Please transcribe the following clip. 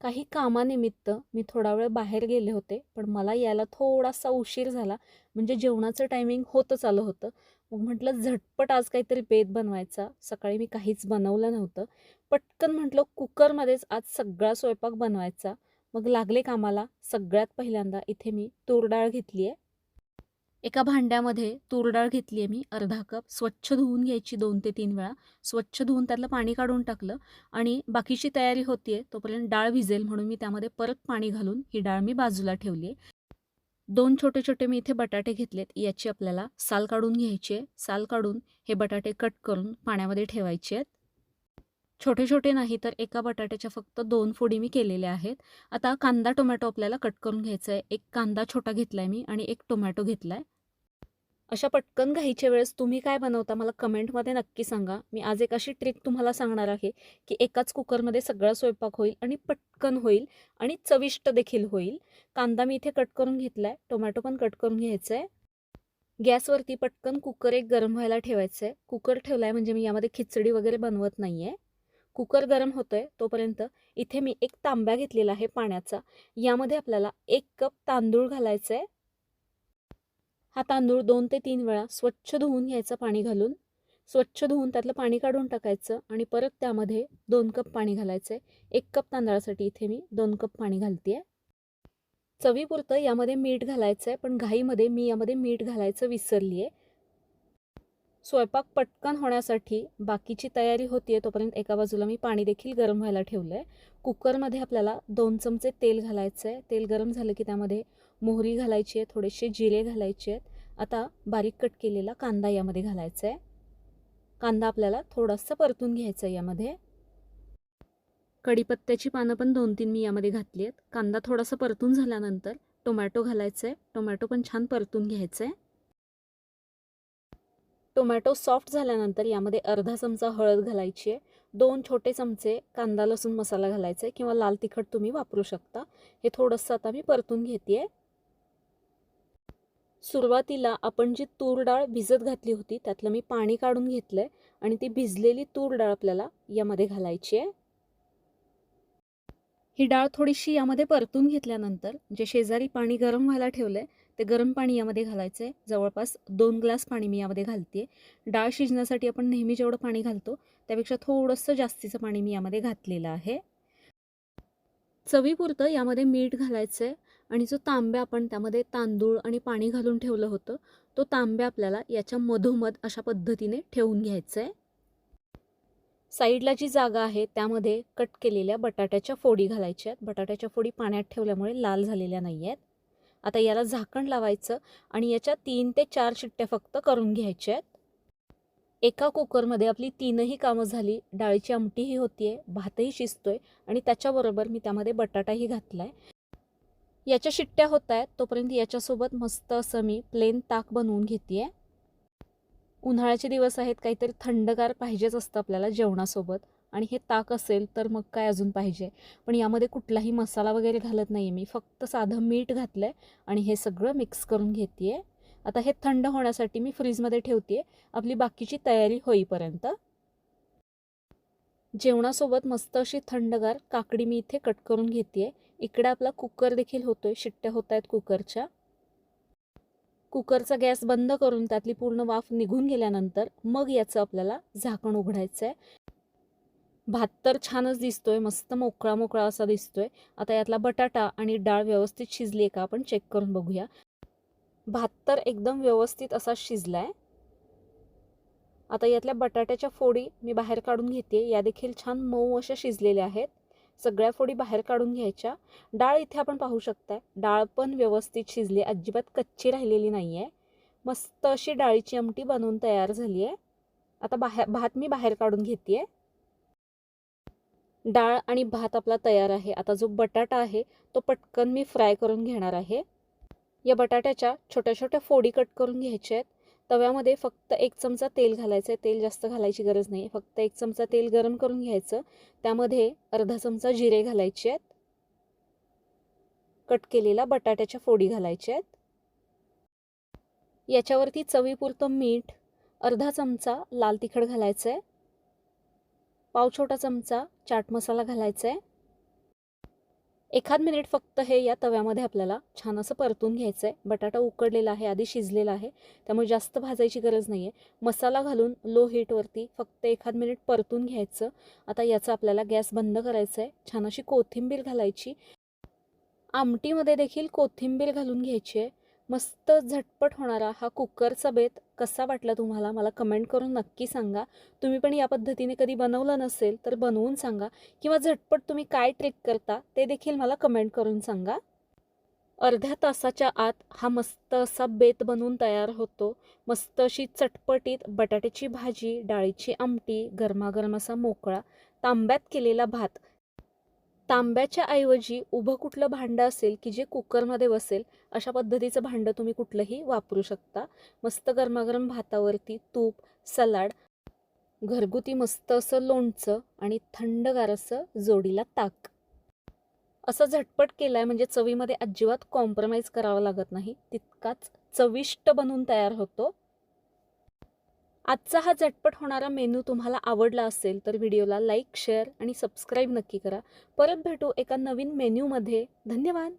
काही कामानिमित्त मी थोडा वेळ बाहेर गेले होते पण मला यायला थोडासा उशीर झाला. म्हणजे जेवणाचं टायमिंग होतच आलं होतं. मग म्हटलं झटपट आज काहीतरी बेत बनवायचा. सकाळी मी काहीच बनवलं नव्हतं. पटकन म्हटलं कुकरमध्येच आज सगळा स्वयंपाक बनवायचा. मग लागले कामाला. सगळ्यात पहिल्यांदा इथे मी तूर डाळ घेतली आहे एका भांड्यामध्ये तूर डाळ घेतली आहे मी अर्धा कप स्वच्छ धुवून घ्यायची दोन ते तीन वेळा. स्वच्छ धुवून त्यातलं पाणी काढून टाकलं आणि बाकीची तयारी होतीये तोपर्यंत डाळ भिजेल म्हणून मी त्यामध्ये परत पाणी घालून ही डाळ मी बाजूला ठेवली आहे दोन छोटे छोटे मी इथे बटाटे घेतलेत याची आपल्याला साल काढून घ्यायची आहे साल काढून हे बटाटे कट करून पाण्यामध्ये ठेवायचे आहेत छोटे छोटे नाही तर एका बटाट्याच्या फक्त दोन फोडी मी केलेल्या आहेत. आता कांदा टोमॅटो आपल्याला कट करून घ्यायचा आहे एक कांदा छोटा घेतला आहे मी आणि एक टोमॅटो घेतला आहे अशा पटकन घाईच्या वेळेस तुम्ही काय बनवता मला कमेंटमध्ये नक्की सांगा. मी आज एक अशी ट्रिक तुम्हाला सांगणार आहे की एकाच कुकरमध्ये सगळा स्वयंपाक होईल आणि पटकन होईल आणि चविष्ट देखील होईल. कांदा मी इथे कट करून घेतला आहे टोमॅटो पण कट करून घ्यायचं आहे गॅसवरती पटकन कुकर एक गरम व्हायला ठेवायचं आहे कुकर ठेवला आहे म्हणजे मी यामध्ये खिचडी वगैरे बनवत नाही आहे कुकर गरम होतो आहे तोपर्यंत इथे मी एक तांब्या घेतलेला आहे पाण्याचा. यामध्ये आपल्याला एक कप तांदूळ घालायचं आहे हा तांदूळ दोन ते तीन वेळा स्वच्छ धुवून घ्यायचं पाणी घालून. स्वच्छ धुवून त्यातलं पाणी काढून टाकायचं आणि परत त्यामध्ये दोन कप पाणी घालायचं आहे एक कप तांदळासाठी इथे मी दोन कप पाणी घालते आहे चवीपुरतं यामध्ये मीठ घालायचं आहे पण घाईमध्ये मी यामध्ये मीठ घालायचं विसरली आहे स्वयंपाक पटकन होण्यासाठी बाकीची तयारी होती आहे तोपर्यंत एका बाजूला मी पाणी देखील गरम व्हायला ठेवलं आहे कुकरमध्ये आपल्याला दोन चमचे तेल घालायचं आहे तेल गरम झालं की त्यामध्ये मोहरी घालायची आहे थोडेसे जिरे घालायचे आहेत आता बारीक कट केलेला कांदा यामध्ये घालायचा आहे कांदा आपल्याला थोडासा परतून घ्यायचा आहे यामध्ये. कढीपत्त्याची पानं पण दोन तीन मी यामध्ये घातली आहेत कांदा थोडासा परतून झाल्यानंतर टोमॅटो घालायचं आहे टोमॅटो पण छान परतून घ्यायचं आहे टोमॅटो सॉफ्ट झाल्यानंतर यामध्ये अर्धा चमचा हळद घालायची आहे. दोन छोटे चमचे कांदा लसूण मसाला घालायचा आहे किंवा लाल तिखट तुम्ही वापरू शकता. हे थोडंसं आता मी परतून घेते आहे सुरुवातीला आपण जी तूर डाळ भिजत घातली होती त्यातलं मी पाणी काढून घेतलं आहे आणि ती भिजलेली तूर डाळ आपल्याला यामध्ये घालायची आहे. ही डाळ थोडीशी यामध्ये परतून घेतल्यानंतर जे शेजारी पाणी गरम व्हायला ठेवलं आहे ते गरम पाणी यामध्ये घालायचं आहे जवळपास दोन ग्लास पाणी मी यामध्ये घालते डाळ शिजण्यासाठी आपण नेहमी जेवढं पाणी घालतो त्यापेक्षा थोडंसं जास्तीचं पाणी मी यामध्ये घातलेलं आहे. चवीपुरतं यामध्ये मीठ घालायचं आहे आणि जो तांब्या आपण त्यामध्ये तांदूळ आणि पाणी घालून ठेवलं होतं तो तांब्या आपल्याला याच्या मधोमध अशा पद्धतीने ठेवून घ्यायचं आहे साईडला जी जागा आहे त्यामध्ये कट केलेल्या बटाट्याच्या फोडी घालायच्या आहेत. बटाट्याच्या फोडी पाण्यात ठेवल्यामुळे लाल झालेल्या नाही आहेत. आता याला झाकण लावायचं आणि याच्या तीन ते चार शिट्ट्या फक्त करून घ्यायच्या आहेत. एका कुकरमध्ये आपली तीनही कामं झाली. डाळीची आमटीही होतीये भातही शिजतोय आणि त्याच्याबरोबर मी त्यामध्ये बटाटाही घातला आहे याच्या शिट्ट्या होत आहेत तोपर्यंत याच्यासोबत मस्त असं मी प्लेन ताक बनवून घेते आहे उन्हाळ्याचे दिवस आहेत काहीतरी थंडगार पाहिजेच असतं आपल्याला जेवणासोबत. आणि हे ताक असेल तर मग काय अजून पाहिजे? पण यामध्ये कुठलाही मसाला वगैरे घालत नाही मी. फक्त साधं मीठ घातलं आहे आणि हे सगळं मिक्स करून घेते आहे आता हे थंड होण्यासाठी मी फ्रीजमध्ये ठेवते आहे आपली बाकीची तयारी होईपर्यंत. जेवणासोबत मस्त अशी थंडगार काकडी मी इथे कट करून घेते आहे इकडे आपला कुकर देखील होतो आहे शिट्ट्या होत आहेत कुकरच्या. कुकरचा गॅस बंद करून त्यातली पूर्ण वाफ निघून गेल्यानंतर मग याचं आपल्याला झाकण उघडायचं आहे भात तर छानच दिसतोय मस्त मोकळा मोकळा असा दिसतोय. आता यातला बटाटा आणि डाळ व्यवस्थित शिजली आहे का आपण चेक करून बघूया. भात तर एकदम व्यवस्थित असा शिजलाय. आता यातल्या बटाट्याच्या फोडी मी बाहेर काढून घेते या देखील छान मऊ अशा शिजलेल्या आहेत. सगळ्या फोडी बाहेर काढून घ्यायच्या. डाळ इथे आपण पाहू शकताय. डाळ पण व्यवस्थित शिजली. अजिबात कच्ची राहिलेली नाही आहे मस्त अशी डाळीची आमटी बनवून तयार झाली आहे आता बाहेर भात मी बाहेर काढून घेते डाळ आणि भात आपला तयार आहे. आता जो बटाटा आहे तो पटकन मी फ्राय करून घेणार आहे. या बटाट्याच्या छोट्या छोट्या फोडी कट करून घ्यायच्या आहेत. तव्यामध्ये फक्त एक चमचा तेल घालायचं आहे तेल जास्त घालायची गरज नाही फक्त एक चमचा तेल गरम करून घ्यायचं. त्यामध्ये अर्धा चमचा जिरे घालायचे आहेत. कट केलेला बटाट्याच्या फोडी घालायच्या आहेत. याच्यावरती चवीपुरतं मीठ अर्धा चमचा लाल तिखट घालायचं आहे पाव छोटा चमचा चाट मसाला घालायचा आहे एखाद मिनिट फक्त हे या तव्यामध्ये आपल्याला छान असं परतून घ्यायचं आहे बटाटा उकडलेला आहे आधी शिजलेला आहे त्यामुळे जास्त भाजायची गरज नाही आहे मसाला घालून लो हीटवरती फक्त एखाद मिनिट परतून घ्यायचं. आता याचा आपल्याला गॅस बंद करायचा आहे छान अशी कोथिंबीर घालायची. आमटीमध्ये देखील कोथिंबीर घालून घ्यायची आहे. मस्त झटपट होणारा हा कुकरचा बेत कसा वाटला तुम्हाला? मला कमेंट करून नक्की सांगा. तुम्ही पण या पद्धतीने कधी बनवलं नसेल तर बनवून सांगा किंवा झटपट तुम्ही काय ट्रिक करता ते देखील मला कमेंट करून सांगा. अर्ध्या तासाच्या आत हा मस्त असा बेत बनवून तयार होतो. मस्त अशी चटपटीत बटाट्याची भाजी डाळीची आमटी गरमागरम असा मोकळा तांब्यात केलेला भात तांब्याच्या ऐवजी उभं कुठलं भांडं असेल की जे कुकरमध्ये बसेल अशा पद्धतीचं भांडं तुम्ही कुठलंही वापरू शकता. मस्त गरमागरम भातावरती तूप सलाड घरगुती मस्त असं लोणचं आणि थंडगार असं जोडीला ताक. असं झटपट केलं आहे म्हणजे चवीमध्ये अजिबात कॉम्प्रोमाइज करावं लागत नाही. तितकाच चविष्ट बनून तयार होतो. आजचा हा झटपट होणारा मेनू तुम्हाला आवडला असेल तर व्हिडिओला लाईक शेअर आणि सबस्क्राईब नक्की करा. परत भेटू एका नवीन मेन्यूमध्ये धन्यवाद.